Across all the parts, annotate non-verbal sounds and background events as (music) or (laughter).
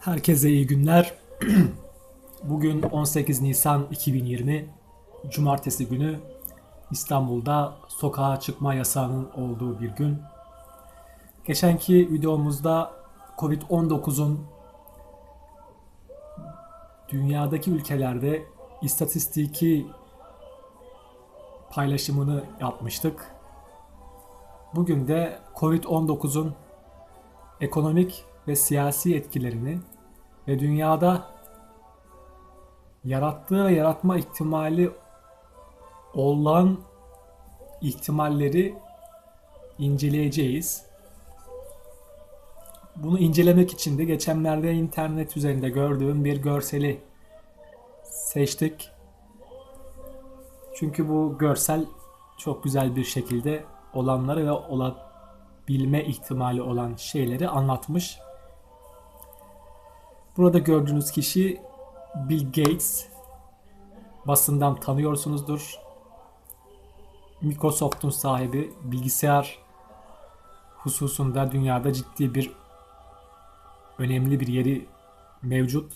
Herkese iyi günler. (clears throat) Bugün 18 Nisan 2020 Cumartesi günü İstanbul'da sokağa çıkma yasağının olduğu bir gün. Geçenki videomuzda Covid-19'un dünyadaki ülkelerde istatistiki paylaşımını yapmıştık. Bugün de Covid-19'un ekonomik ve siyasi etkilerini ve dünyada yarattığı ve yaratma ihtimali olan ihtimalleri inceleyeceğiz. Bunu incelemek için de geçenlerde internet üzerinde gördüğüm bir görseli seçtik. Çünkü bu görsel çok güzel bir şekilde olanları ve olabilme ihtimali olan şeyleri anlatmış. Burada gördüğünüz kişi Bill Gates. Basından tanıyorsunuzdur. Microsoft'un sahibi bilgisayar hususunda dünyada ciddi bir önemli bir yeri mevcut.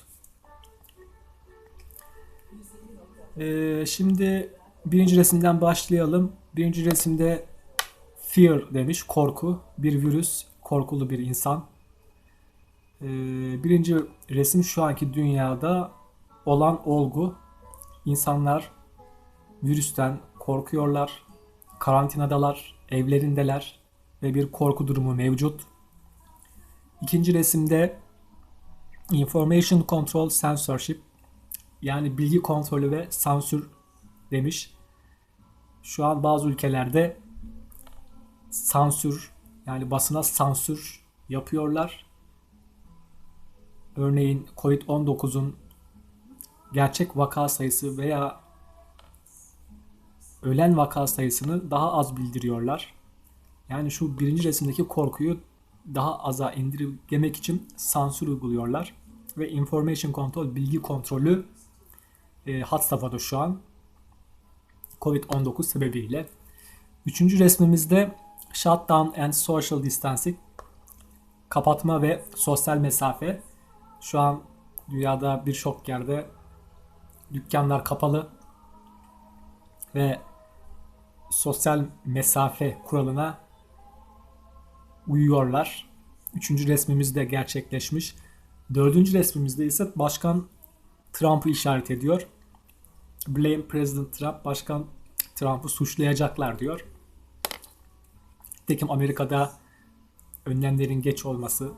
Ee, şimdi birinci resimden başlayalım. Birinci resimde fear demiş, korku. Bir virüs, korkulu bir insan. Ee, birinci resim şu anki dünyada olan olgu. İnsanlar virüsten korkuyorlar, karantinadalar, evlerindeler ve bir korku durumu mevcut. İkinci resimde Information Control Censorship yani bilgi kontrolü ve sansür demiş. Şu an bazı ülkelerde sansür yani basına sansür yapıyorlar. Örneğin Covid-19'un gerçek vaka sayısı veya ölen vaka sayısını daha az bildiriyorlar. Yani şu birinci resimdeki korkuyu daha aza indirgemek için sansür uyguluyorlar. Ve information control, bilgi kontrolü e, hat safhada şu an. Covid-19 sebebiyle. Üçüncü resmimizde shutdown and social distancing, kapatma ve sosyal mesafe. Şu an dünyada birçok yerde dükkanlar kapalı ve sosyal mesafe kuralına uyuyorlar. Üçüncü resmimiz de gerçekleşmiş. Dördüncü resmimizde ise Başkan Trump'ı işaret ediyor. Blame President Trump, Başkan Trump'ı suçlayacaklar diyor. Tekim Amerika'da önlemlerin geç olması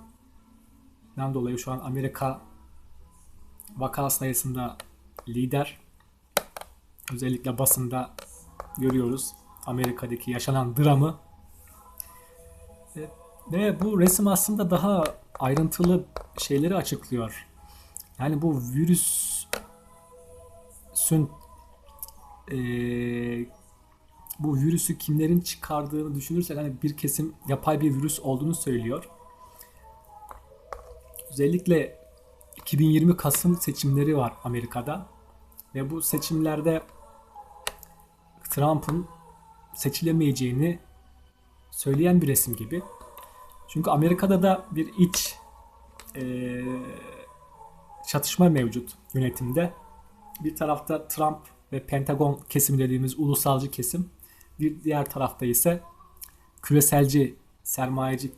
dolayı şu an Amerika vaka sayısında lider. Özellikle basında görüyoruz Amerika'daki yaşanan dramı. Ve bu resim aslında daha ayrıntılı şeyleri açıklıyor. Yani bu virüsün e, bu virüsü kimlerin çıkardığını düşünürsek hani bir kesim yapay bir virüs olduğunu söylüyor. Özellikle 2020 Kasım seçimleri var Amerika'da. Ve bu seçimlerde Trump'ın seçilemeyeceğini söyleyen bir resim gibi. Çünkü Amerika'da da bir iç e, çatışma mevcut yönetimde. Bir tarafta Trump ve Pentagon kesim dediğimiz ulusalcı kesim. Bir diğer tarafta ise küreselci, sermayeci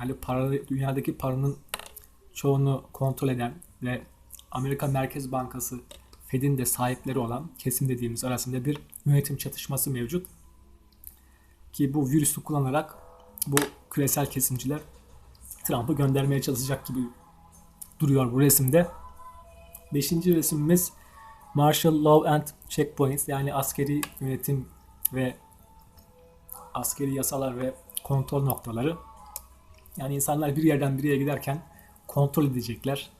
yani para, dünyadaki paranın çoğunu kontrol eden ve Amerika Merkez Bankası Fed'in de sahipleri olan kesim dediğimiz arasında bir yönetim çatışması mevcut. Ki bu virüsü kullanarak bu küresel kesimciler Trump'ı göndermeye çalışacak gibi duruyor bu resimde. Beşinci resimimiz Martial Law and Checkpoints yani askeri yönetim ve askeri yasalar ve kontrol noktaları. Yani insanlar bir yerden bir yere giderken kontrol edecekler.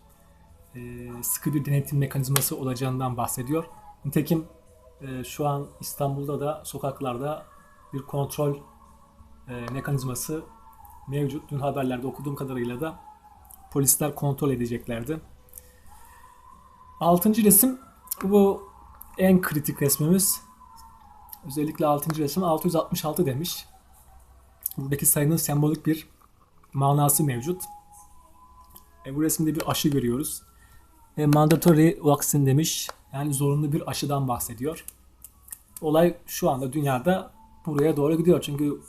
Ee, sıkı bir denetim mekanizması olacağından bahsediyor. Nitekim e, şu an İstanbul'da da sokaklarda bir kontrol e, mekanizması mevcut. Dün haberlerde okuduğum kadarıyla da polisler kontrol edeceklerdi. Altıncı resim bu en kritik resmimiz. Özellikle altıncı resim 666 demiş. Buradaki sayının sembolik bir manası mevcut. E, bu resimde bir aşı görüyoruz. E, mandatory vaccine demiş. Yani zorunlu bir aşıdan bahsediyor. Olay şu anda dünyada buraya doğru gidiyor. Çünkü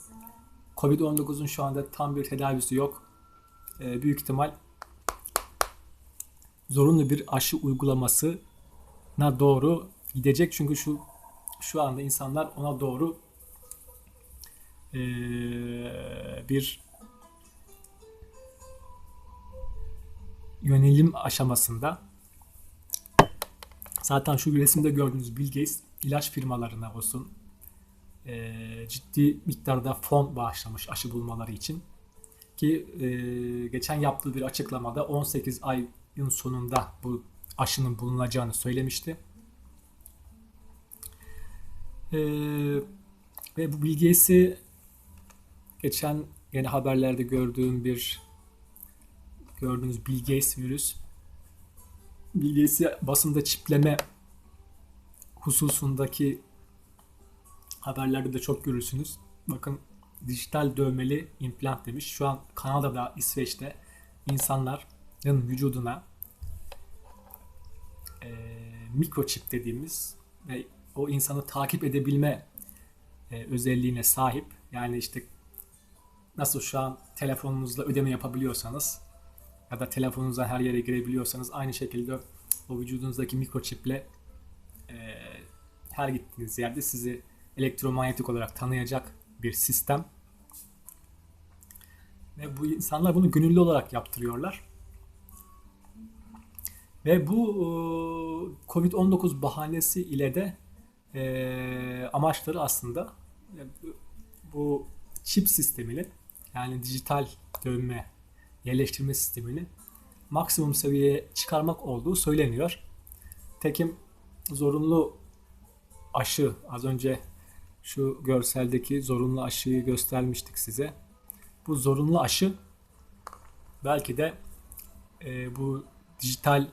Covid-19'un şu anda tam bir tedavisi yok. E, büyük ihtimal zorunlu bir aşı uygulamasına doğru gidecek. Çünkü şu şu anda insanlar ona doğru e, bir yönelim aşamasında. Zaten şu resimde gördüğünüz Bill Gates ilaç firmalarına olsun e, ciddi miktarda fon bağışlamış aşı bulmaları için. Ki e, geçen yaptığı bir açıklamada 18 ayın sonunda bu aşının bulunacağını söylemişti. E, ve bu Bill Gates'i geçen yeni haberlerde gördüğüm bir gördüğünüz Bill Gates virüs Bill Gates'i basında çipleme hususundaki haberlerde de çok görürsünüz. Bakın dijital dövmeli implant demiş. Şu an Kanada'da, İsveç'te insanların vücuduna e, mikroçip dediğimiz ve o insanı takip edebilme e, özelliğine sahip. Yani işte nasıl şu an telefonunuzla ödeme yapabiliyorsanız ya da telefonunuzla her yere girebiliyorsanız aynı şekilde o vücudunuzdaki mikroçiple e, her gittiğiniz yerde sizi elektromanyetik olarak tanıyacak bir sistem. Ve bu insanlar bunu gönüllü olarak yaptırıyorlar. Ve bu e, Covid-19 bahanesi ile de e, amaçları aslında e, bu çip sistemini yani dijital dövme yerleştirme sistemini maksimum seviyeye çıkarmak olduğu söyleniyor. Tekim zorunlu aşı az önce şu görseldeki zorunlu aşıyı göstermiştik size. Bu zorunlu aşı belki de e, bu dijital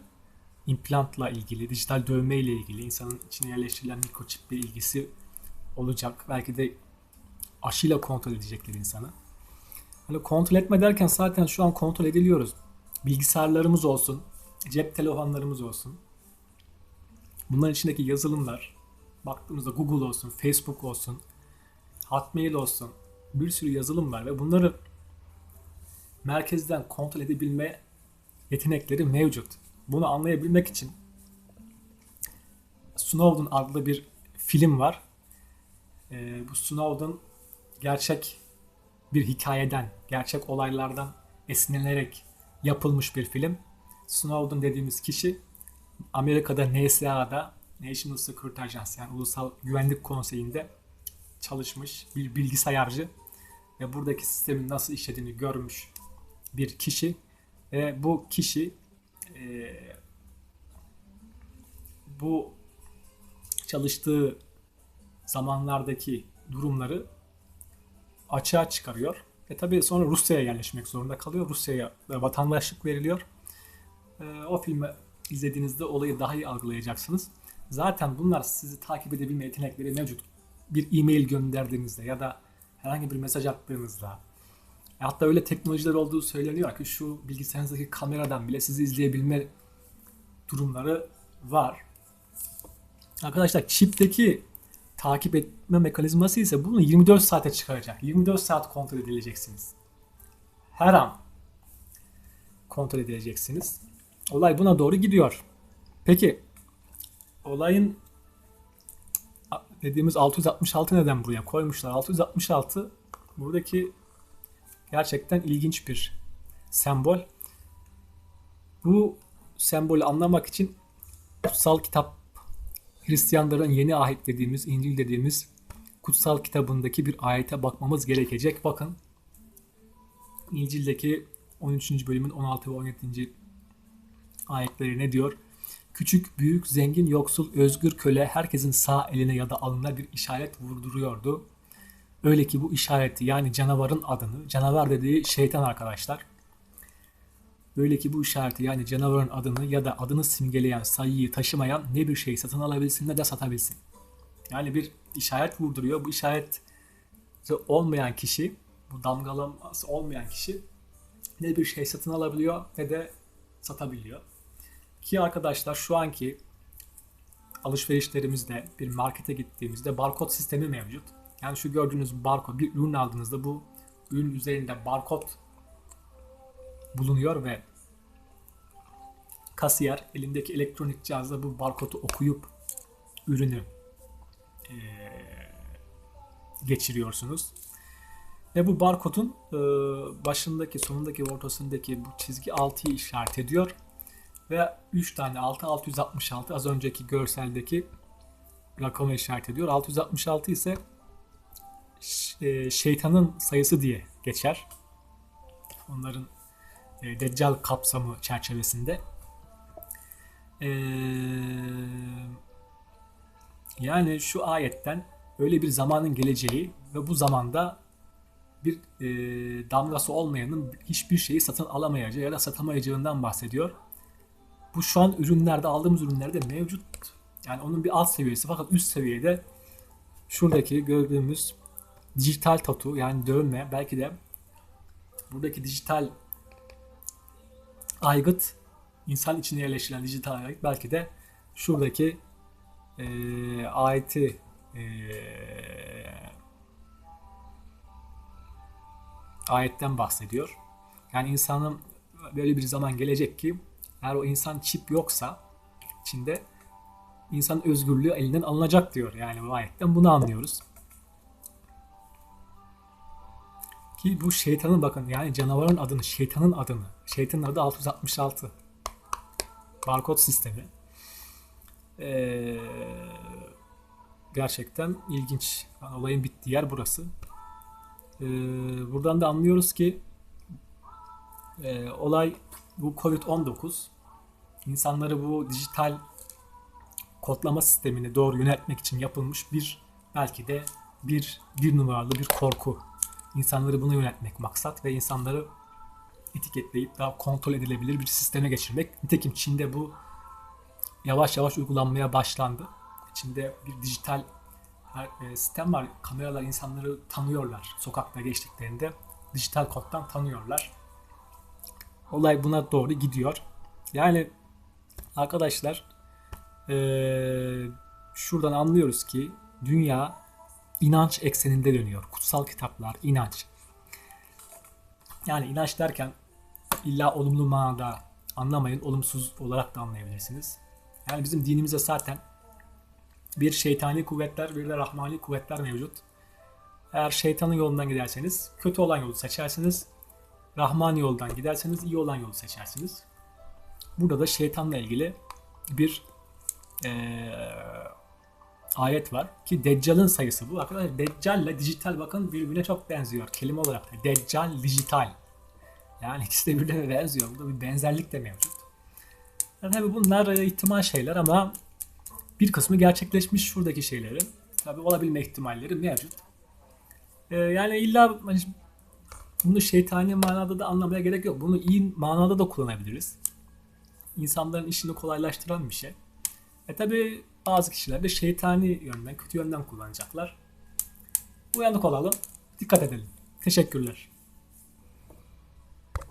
implantla ilgili, dijital dövme ile ilgili insanın içine yerleştirilen mikroçiple ilgisi olacak. Belki de aşıyla kontrol edecekler insanı. Hani kontrol etme derken zaten şu an kontrol ediliyoruz. Bilgisayarlarımız olsun, cep telefonlarımız olsun. Bunların içindeki yazılımlar, baktığımızda Google olsun, Facebook olsun, Hotmail olsun bir sürü yazılım var ve bunları merkezden kontrol edebilme yetenekleri mevcut. Bunu anlayabilmek için Snowden adlı bir film var. Ee, bu Snowden gerçek bir hikayeden, gerçek olaylardan esinlenerek yapılmış bir film. Snowden dediğimiz kişi Amerika'da NSA'da National Security Agency yani Ulusal Güvenlik Konseyi'nde çalışmış bir bilgisayarcı ve buradaki sistemin nasıl işlediğini görmüş bir kişi ve bu kişi e, bu çalıştığı zamanlardaki durumları açığa çıkarıyor. E tabi sonra Rusya'ya yerleşmek zorunda kalıyor. Rusya'ya vatandaşlık veriliyor. E, o filmi izlediğinizde olayı daha iyi algılayacaksınız. Zaten bunlar sizi takip edebilme yetenekleri mevcut. Bir e-mail gönderdiğinizde ya da herhangi bir mesaj attığınızda e hatta öyle teknolojiler olduğu söyleniyor ki şu bilgisayarınızdaki kameradan bile sizi izleyebilme durumları var. Arkadaşlar çipteki takip etme mekanizması ise bunu 24 saate çıkaracak. 24 saat kontrol edileceksiniz. Her an kontrol edileceksiniz. Olay buna doğru gidiyor. Peki olayın dediğimiz 666 neden buraya koymuşlar? 666 buradaki gerçekten ilginç bir sembol. Bu sembolü anlamak için kutsal kitap Hristiyanların yeni ahit dediğimiz, İncil dediğimiz kutsal kitabındaki bir ayete bakmamız gerekecek. Bakın İncil'deki 13. bölümün 16 ve 17. ayetleri ne diyor? Küçük, büyük, zengin, yoksul, özgür, köle herkesin sağ eline ya da alnına bir işaret vurduruyordu. Öyle ki bu işareti yani canavarın adını, canavar dediği şeytan arkadaşlar. Böyle ki bu işareti yani canavarın adını ya da adını simgeleyen sayıyı taşımayan ne bir şey satın alabilsin ne de satabilsin. Yani bir işaret vurduruyor. Bu işaret olmayan kişi, bu damgalaması olmayan kişi ne bir şey satın alabiliyor ne de satabiliyor. Ki arkadaşlar şu anki alışverişlerimizde bir markete gittiğimizde barkod sistemi mevcut. Yani şu gördüğünüz barkod bir ürün aldığınızda bu ürün üzerinde barkod bulunuyor ve kasiyer elindeki elektronik cihazla bu barkodu okuyup ürünü geçiriyorsunuz. Ve bu barkodun başındaki, sonundaki, ortasındaki bu çizgi 6'yı işaret ediyor. Ve 3 tane 6, 666 az önceki görseldeki rakamı işaret ediyor. 666 ise şeytanın sayısı diye geçer. Onların e, Deccal kapsamı çerçevesinde. Ee, yani şu ayetten öyle bir zamanın geleceği ve bu zamanda bir e, damgası olmayanın hiçbir şeyi satın alamayacağı ya da satamayacağından bahsediyor. Bu şu an ürünlerde aldığımız ürünlerde mevcut. Yani onun bir alt seviyesi fakat üst seviyede şuradaki gördüğümüz dijital tatu yani dövme belki de buradaki dijital aygıt insan içine yerleştirilen dijital aygıt belki de şuradaki eee ayeti eee, ayetten bahsediyor. Yani insanın böyle bir zaman gelecek ki eğer o insan çip yoksa içinde insan özgürlüğü elinden alınacak diyor. Yani bu ayetten bunu anlıyoruz. Ki bu şeytanın bakın yani canavarın adını, şeytanın adını. Şeytanın adı 666. Barkod sistemi. Ee, gerçekten ilginç. Yani olayın bittiği yer burası. Ee, buradan da anlıyoruz ki e, olay bu Covid-19 insanları bu dijital kodlama sistemini doğru yönetmek için yapılmış bir belki de bir bir numaralı bir korku. İnsanları buna yönetmek maksat ve insanları etiketleyip daha kontrol edilebilir bir sisteme geçirmek. Nitekim Çin'de bu yavaş yavaş uygulanmaya başlandı. Çin'de bir dijital e, sistem var. Kameralar insanları tanıyorlar. Sokakta geçtiklerinde dijital koddan tanıyorlar. Olay buna doğru gidiyor. Yani arkadaşlar eee, şuradan anlıyoruz ki dünya inanç ekseninde dönüyor. Kutsal kitaplar, inanç. Yani inanç derken illa olumlu manada anlamayın, olumsuz olarak da anlayabilirsiniz. Yani bizim dinimizde zaten bir şeytani kuvvetler, bir de rahmani kuvvetler mevcut. Eğer şeytanın yolundan giderseniz kötü olan yolu seçersiniz. Rahmani yoldan giderseniz iyi olan yolu seçersiniz. Burada da şeytanla ilgili bir eee, ayet var ki Deccal'ın sayısı bu. Arkadaşlar Deccal ile dijital bakın birbirine çok benziyor kelime olarak da. Deccal, dijital. Yani (laughs) ikisi de birbirine benziyor. Burada bir benzerlik de mevcut. Yani tabii bunlar ihtimal şeyler ama bir kısmı gerçekleşmiş şuradaki şeylerin. Tabii olabilme ihtimalleri mevcut. Ee, yani illa hani bunu şeytani manada da anlamaya gerek yok. Bunu iyi manada da kullanabiliriz. İnsanların işini kolaylaştıran bir şey. E tabi bazı kişiler de şeytani yönden, kötü yönden kullanacaklar. Uyanık olalım, dikkat edelim. Teşekkürler.